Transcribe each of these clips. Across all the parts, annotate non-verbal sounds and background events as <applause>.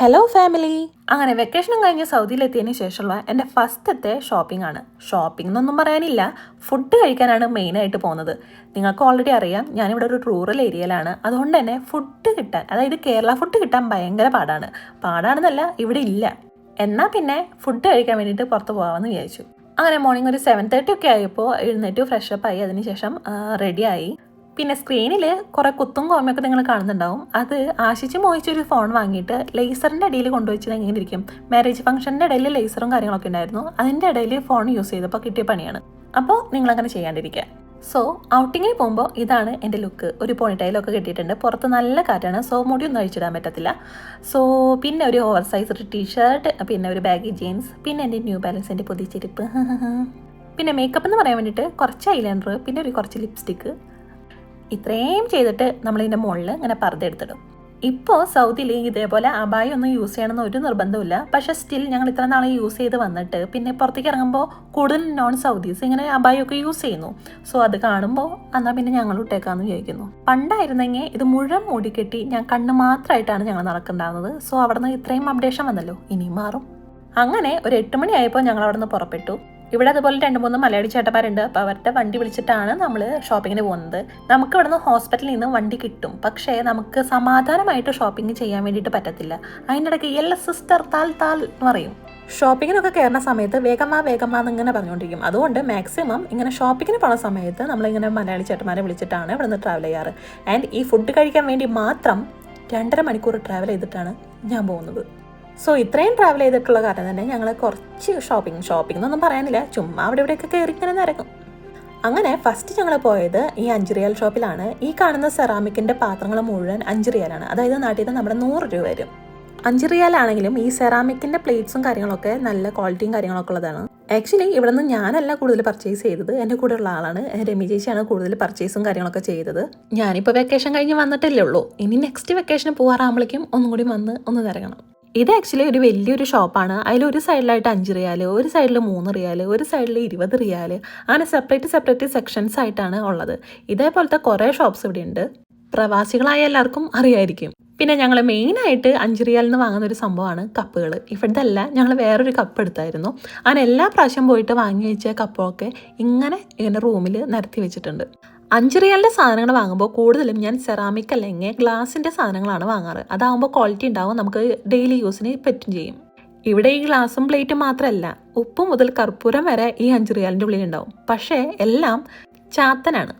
Hello family അങ്ങനെ വെക്കേഷനും കഴിഞ്ഞ് സൗദിയിലെത്തിയതിന് ശേഷമുള്ള എന്റെ ഫസ്റ്റത്തെ ഷോപ്പിംഗ് ആണ്. ഷോപ്പിംഗ് എന്നൊന്നും പറയാനില്ല. ഫുഡ് കഴിക്കാനാണ് മെയിനായിട്ട് പോകുന്നത്. നിങ്ങൾക്ക് ഓൾറെഡി അറിയാം ഞാനിവിടെ ഒരു റൂറൽ ഏരിയയിലാണ് അതുകൊണ്ട് തന്നെ ഫുഡ് കിട്ടാൻ അതായത് കേരള ഫുഡ് കിട്ടാൻ ഭയങ്കര പാടാണ്. പാടാണെന്നല്ല ഇവിടെ ഇല്ല. എന്നാൽ പിന്നെ ഫുഡ് കഴിക്കാൻ വേണ്ടിയിട്ട് പുറത്ത് പോകാമെന്ന് വിചാരിച്ചു. അങ്ങനെ മോർണിംഗ് ഒരു സെവൻ തേർട്ടി ഒക്കെ ആയപ്പോൾ എഴുന്നേറ്റ് ഫ്രഷപ്പായി അതിനുശേഷം റെഡിയായി പിന്നെ സ്ക്രീനിൽ കുറേ കുത്തും കോമയൊക്കെ നിങ്ങൾ കാണുന്നുണ്ടാവും. അത് ആശിച്ച് മോഹിച്ചൊരു ഫോൺ വാങ്ങിയിട്ട് ലേസറിന്റെ ഇടയിൽ കൊണ്ടുവച്ചത് എങ്ങനെ ഇരിക്കും മാരേജ് ഫംഗ്ഷന്റെ ഇടയിൽ ലേസറും കാര്യങ്ങളൊക്കെ ഉണ്ടായിരുന്നു. അതിന്റെ ഇടയിൽ ഫോൺ യൂസ് ചെയ്തപ്പോൾ കിട്ടിയ പണിയാണ്. അപ്പോൾ നിങ്ങളങ്ങനെ ചെയ്യാണ്ടിരിക്കുക സോ ഔട്ടിങ്ങിന് പോകുമ്പോൾ ഇതാണ് എന്റെ ലുക്ക് ഒരു പോണിറ്റൈലൊക്കെ കിട്ടിയിട്ടുണ്ട്. പുറത്ത് നല്ല കാറ്റാണ്. സോ മുടിയൊന്നും അഴിച്ചിടാൻ പറ്റത്തില്ല. സോ പിന്നെ ഒരു ഓവർ സൈസ് ഒരു ടീഷർട്ട് പിന്നെ ഒരു ബാഗി ജീൻസ് പിന്നെ എന്റെ ന്യൂ ബാലൻസിന്റെ പുതിയ ചെരുപ്പ്. <laughs> പിന്നെ മേക്കപ്പ് എന്ന് പറയാൻ വേണ്ടിയിട്ട് കുറച്ച് ഐലൈനർ പിന്നെ ഒരു കുറച്ച് ലിപ്സ്റ്റിക്ക് ഇത്രയും ചെയ്തിട്ട് നമ്മളിതിന്റെ മുകളിൽ ഇങ്ങനെ പർദ്ദ എടുത്തിടും ഇപ്പോൾ സൗദിയിൽ ഇതേപോലെ അബായി ഒന്നും യൂസ് ചെയ്യണമെന്ന് ഒരു നിർബന്ധമില്ല പക്ഷേ സ്റ്റിൽ ഞങ്ങൾ ഇത്ര നാളെ യൂസ് ചെയ്ത് വന്നിട്ട് പിന്നെ പുറത്തേക്ക് ഇറങ്ങുമ്പോൾ കൂടുതൽ നോൺ സൗദീസ് ഇങ്ങനെ അബായൊക്കെ യൂസ് ചെയ്യുന്നു. സോ അത് കാണുമ്പോൾ എന്നാൽ പിന്നെ ഞങ്ങൾ ഇട്ടേക്കാന്ന് വിചാരിക്കുന്നു. പണ്ടായിരുന്നെങ്കിൽ ഇത് മുഴുവൻ മൂടിക്കെട്ടി ഞാൻ കണ്ണ് മാത്രമായിട്ടാണ് ഞങ്ങൾ നടക്കുന്നുണ്ടാകുന്നത് സോ അവിടെ നിന്ന് ഇത്രയും അപ്ഡേഷൻ വന്നല്ലോ ഇനിയും മാറും. അങ്ങനെ ഒരു എട്ട് മണിയായപ്പോൾ ഞങ്ങൾ അവിടെ നിന്ന് പുറപ്പെട്ടു. ഇവിടെ അതുപോലെ രണ്ട് മൂന്ന് മലയാളി ചേട്ടന്മാരുണ്ട്. അപ്പോൾ അവരുടെ വണ്ടി വിളിച്ചിട്ടാണ് നമ്മൾ ഷോപ്പിങ്ങിന് പോകുന്നത്. നമുക്ക് ഇവിടുന്ന് ഹോസ്പിറ്റലിൽ നിന്ന് വണ്ടി കിട്ടും. പക്ഷേ നമുക്ക് സമാധാനമായിട്ട് ഷോപ്പിംഗ് ചെയ്യാൻ വേണ്ടിയിട്ട് പറ്റത്തില്ല. അതിന്റെ ഇടയ്ക്ക് എല്ല സിസ്റ്റർ താൽ താൽ എന്ന് പറയും. ഷോപ്പിങ്ങിനൊക്കെ കയറുന്ന സമയത്ത് വേഗമാ വേഗമാ എന്നിങ്ങനെ പറഞ്ഞുകൊണ്ടിരിക്കും. അതുകൊണ്ട് മാക്സിമം ഇങ്ങനെ ഷോപ്പിങ്ങിന് പോകുന്ന സമയത്ത് നമ്മളിങ്ങനെ മലയാളി ചേട്ടന്മാരെ വിളിച്ചിട്ടാണ് ഇവിടുന്ന് ട്രാവൽ ചെയ്യാറ്. ആൻഡ് ഈ ഫുഡ് കഴിക്കാൻ വേണ്ടി മാത്രം രണ്ടര മണിക്കൂർ ട്രാവൽ ചെയ്തിട്ടാണ് ഞാൻ പോകുന്നത്. സോ ഇത്രയും ട്രാവൽ ചെയ്തിട്ടുള്ള കാരണം തന്നെ ഞങ്ങൾ കുറച്ച് ഷോപ്പിംഗ് ഷോപ്പിംഗ് എന്നൊന്നും പറയാനില്ല. ചുമ്മാ അവിടെ ഇവിടെയൊക്കെ കയറി ഇങ്ങനെ നിരക്കും. അങ്ങനെ ഫസ്റ്റ് ഞങ്ങൾ പോയത് ഈ അഞ്ച് ഷോപ്പിലാണ്. ഈ കാണുന്ന സെറാമിക്കിന്റെ പാത്രങ്ങൾ മുഴുവൻ അഞ്ച് റിയാലാണ് അതായത് നാട്ടിൽ നിന്ന് നമ്മുടെ നൂറ് രൂപ വരും. അഞ്ച് റിയാലാണെങ്കിലും ഈ സെറാമിക്കിന്റെ പ്ലേറ്റ്സും കാര്യങ്ങളൊക്കെ നല്ല ക്വാളിറ്റിയും കാര്യങ്ങളൊക്കെ ഉള്ളതാണ്. ആക്ച്വലി ഇവിടെ നിന്ന് ഞാനല്ല കൂടുതൽ പർച്ചേസ് ചെയ്തത്. എന്റെ കൂടെ ഉള്ള ആളാണ്. രമി ചേച്ചിയാണ് കൂടുതൽ പർച്ചേസും കാര്യങ്ങളൊക്കെ ചെയ്തത്. ഞാനിപ്പോൾ വെക്കേഷൻ കഴിഞ്ഞ് വന്നിട്ടല്ലേ ഉള്ളൂ. ഇനി നെക്സ്റ്റ് വെക്കേഷന് പോകാറാകുമ്പോഴേക്കും ഒന്നും കൂടി വന്ന് ഒന്ന് തിരങ്ങണം ഇത് ആക്ച്വലി ഒരു വലിയൊരു ഷോപ്പാണ് അതിൽ ഒരു സൈഡിലായിട്ട് അഞ്ച് റിയാൽ ഒരു സൈഡിൽ മൂന്ന് റിയാൽ ഒരു സൈഡിൽ ഇരുപത് റിയാൽ അങ്ങനെ സെപ്പറേറ്റ് സെപ്പറേറ്റ് സെക്ഷൻസ് ആയിട്ടാണ് ഉള്ളത്. ഇതേപോലത്തെ കുറേ ഷോപ്സ് ഇവിടെ ഉണ്ട്. പ്രവാസികളായ എല്ലാവർക്കും അറിയായിരിക്കും. പിന്നെ ഞങ്ങൾ മെയിനായിട്ട് അഞ്ച് റിയാലിൽ നിന്ന് വാങ്ങുന്ന ഒരു സംഭവമാണ് കപ്പുകൾ ഇവിടുത്തെ അല്ല ഞങ്ങൾ വേറൊരു കപ്പ് എടുത്തായിരുന്നു. അങ്ങനെ എല്ലാ പ്രാവശ്യം പോയിട്ട് വാങ്ങി വെച്ച കപ്പൊക്കെ ഇങ്ങനെ ഇങ്ങനെ റൂമിൽ നിരത്തി വെച്ചിട്ടുണ്ട്. അഞ്ച് റിയാലിന്റെ സാധനങ്ങൾ വാങ്ങുമ്പോൾ കൂടുതലും ഞാൻ സെറാമിക് അല്ലെങ്കിൽ ഗ്ലാസിന്റെ സാധനങ്ങളാണ് വാങ്ങാറ്. അതാകുമ്പോൾ ക്വാളിറ്റി ഉണ്ടാവും നമുക്ക് ഡെയിലി യൂസിന് പറ്റും ചെയ്യും. ഇവിടെ ഈ ഗ്ലാസും പ്ലേറ്റും മാത്രമല്ല ഉപ്പ് മുതൽ കർപ്പൂരം വരെ ഈ അഞ്ച് റിയാലിന്റെ ഉള്ളിൽ ഉണ്ടാവും. പക്ഷേ എല്ലാം ചാത്തനാണ്.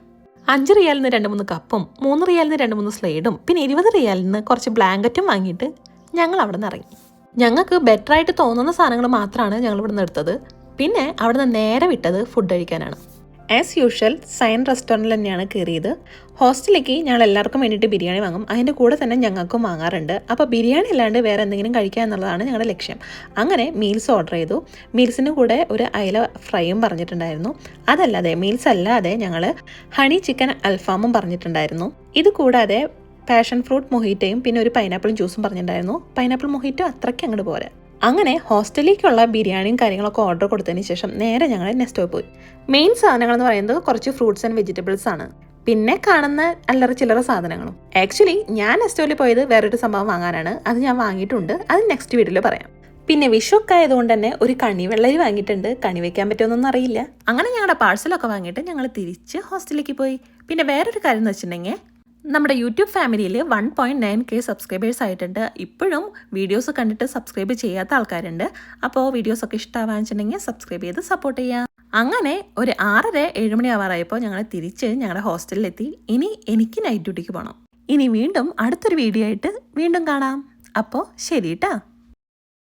അഞ്ച് റിയാലിന് രണ്ട് മൂന്ന് കപ്പും മൂന്ന് റിയാലിന് രണ്ട് മൂന്ന് സ്ലൈഡും പിന്നെ ഇരുപത് റിയാലിന് കുറച്ച് ബ്ലാങ്കറ്റും വാങ്ങിയിട്ട് ഞങ്ങൾ അവിടെ നിന്ന് ഇറങ്ങി. ഞങ്ങൾക്ക് ബെറ്ററായിട്ട് തോന്നുന്ന സാധനങ്ങൾ മാത്രമാണ് ഞങ്ങൾ ഇവിടെ നിന്ന് എടുത്തത്. പിന്നെ അവിടെ നിന്ന് നേരെ വിട്ടത് ഫുഡ് കഴിക്കാനാണ്. ആസ് യൂഷ്വൽ സയൻ റെസ്റ്റോറന്റിൽ തന്നെയാണ് കയറിയത്. ഹോസ്റ്റലിലേക്ക് ഞങ്ങൾ എല്ലാവർക്കും വേണ്ടിയിട്ട് ബിരിയാണി വാങ്ങും. അതിന്റെ കൂടെ തന്നെ ഞങ്ങൾക്കും വാങ്ങാറുണ്ട്. അപ്പോൾ ബിരിയാണി അല്ലാണ്ട് വേറെ എന്തെങ്കിലും കഴിക്കുക എന്നുള്ളതാണ് ഞങ്ങളുടെ ലക്ഷ്യം. അങ്ങനെ മീൽസ് ഓർഡർ ചെയ്തു. മീൽസിന് കൂടെ ഒരു അയല ഫ്രൈയും പറഞ്ഞിട്ടുണ്ടായിരുന്നു. അതല്ലാതെ മീൽസ് അല്ലാതെ ഞങ്ങൾ ഹണി ചിക്കൻ അൽഫാമും പറഞ്ഞിട്ടുണ്ടായിരുന്നു. ഇത് കൂടാതെ പാഷൻ ഫ്രൂട്ട് മൊഹീറ്റയും പിന്നെ ഒരു പൈനാപ്പിൾ ജ്യൂസും പറഞ്ഞിട്ടുണ്ടായിരുന്നു. പൈനാപ്പിൾ മൊഹീറ്റോ അത്രയ്ക്ക് അങ്ങോട്ട് പോരാ. അങ്ങനെ ഹോസ്റ്റലിലേക്കുള്ള ബിരിയാണിയും കാര്യങ്ങളൊക്കെ ഓർഡർ കൊടുത്തതിന് ശേഷം നേരെ ഞങ്ങൾ നെസ്റ്റോ പോയി. മെയിൻ സാധനങ്ങൾ എന്ന് പറയുന്നത് കുറച്ച് ഫ്രൂട്ട്സ് ആൻഡ് വെജിറ്റബിൾസ് ആണ്. പിന്നെ കാണുന്ന അല്ലറ ചില്ലറ സാധനങ്ങളും. ആക്ച്വലി ഞാൻ നെസ്റ്റോയിൽ പോയത് വേറൊരു സംഭവം വാങ്ങാനാണ്. അത് ഞാൻ വാങ്ങിയിട്ടുണ്ട്. അത് നെക്സ്റ്റ് വീഡിയോയിൽ പറയാം. പിന്നെ വിഷുവൊക്കെ ആയതുകൊണ്ട് തന്നെ ഒരു കണി വെള്ളരി വാങ്ങിയിട്ടുണ്ട്. കണി വെക്കാൻ പറ്റുമെന്നൊന്നും അറിയില്ല. അങ്ങനെ ഞങ്ങളുടെ പാഴ്സലൊക്കെ വാങ്ങിയിട്ട് ഞങ്ങൾ തിരിച്ച് ഹോസ്റ്റലിലേക്ക് പോയി. പിന്നെ വേറൊരു കാര്യം എന്ന് വെച്ചിട്ടുണ്ടെങ്കിൽ നമ്മുടെ യൂട്യൂബ് ഫാമിലിയിൽ one point nine K subscribers ആയിട്ടുണ്ട്. ഇപ്പോഴും വീഡിയോസ് കണ്ടിട്ട് സബ്സ്ക്രൈബ് ചെയ്യാത്ത ആൾക്കാരുണ്ട്. അപ്പോൾ വീഡിയോസൊക്കെ ഇഷ്ടമാവാന്ന് വെച്ചിട്ടുണ്ടെങ്കിൽ സബ്സ്ക്രൈബ് ചെയ്ത് സപ്പോർട്ട് ചെയ്യാം. അങ്ങനെ ഒരു ആറര ഏഴുമണി ആവാറായപ്പോൾ ഞങ്ങൾ തിരിച്ച് ഞങ്ങളുടെ ഹോസ്റ്റലിലെത്തി. ഇനി എനിക്ക് നൈറ്റ് ഡ്യൂട്ടിക്ക് പോകണം ഇനി വീണ്ടും അടുത്തൊരു വീഡിയോ ആയിട്ട് വീണ്ടും കാണാം. അപ്പോൾ ശരി കേട്ടോ